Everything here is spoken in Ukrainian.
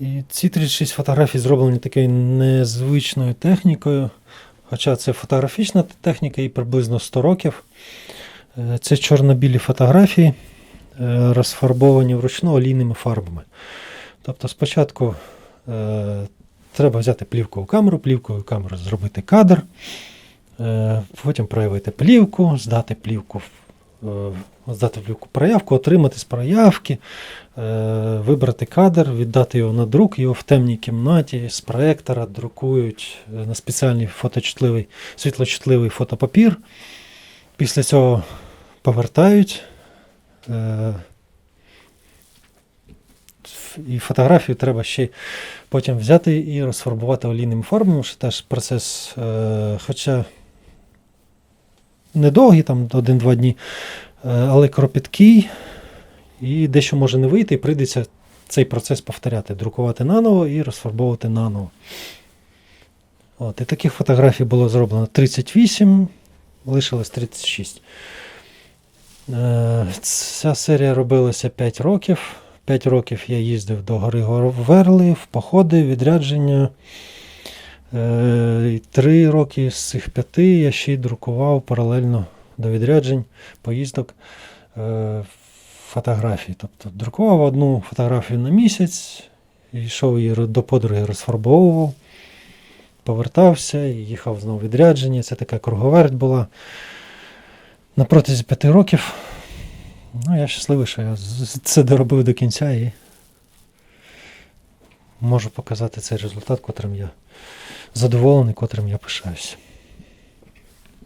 І ці 36 фотографій зроблені такою незвичною технікою. Хоча це фотографічна техніка і приблизно 100 років. Е, Це чорно-білі фотографії, е, розфарбовані вручну олійними фарбами. Тобто спочатку е, треба взяти плівкову камеру, плівковою камерою зробити кадр, е, потім проявити плівку, здати плівку, здати плівку проявку, отримати з проявки, е, вибрати кадр, віддати його на друк, його в темній кімнаті з проектора друкують е, на спеціальний фоточутливий, світлочутливий фотопапір. Після цього повертають. е, І фотографію треба ще потім взяти і розфарбувати олійними фарбами, що теж процес, е, хоча недовгий, там один-два дні, е, але кропіткий, і дещо може не вийти, і прийдеться цей процес повторяти, друкувати наново і розфарбовувати наново. От, і таких фотографій було зроблено 38, лишилось 36. Е, Ця серія робилася 5 років. 5 років я їздив до гори Верли в походи, відрядження. Е, Три роки з цих п'яти я ще й друкував паралельно до відряджень, поїздок е, фотографії. Тобто друкував одну фотографію на місяць, йшов її до подруги, розфарбовував, повертався і їхав знову відрядження. Це така круговерть була. На протязі п'яти років. Ну, я щасливий, що я це доробив до кінця і можу показати цей результат, котрим я задоволений, котрим я пишаюся.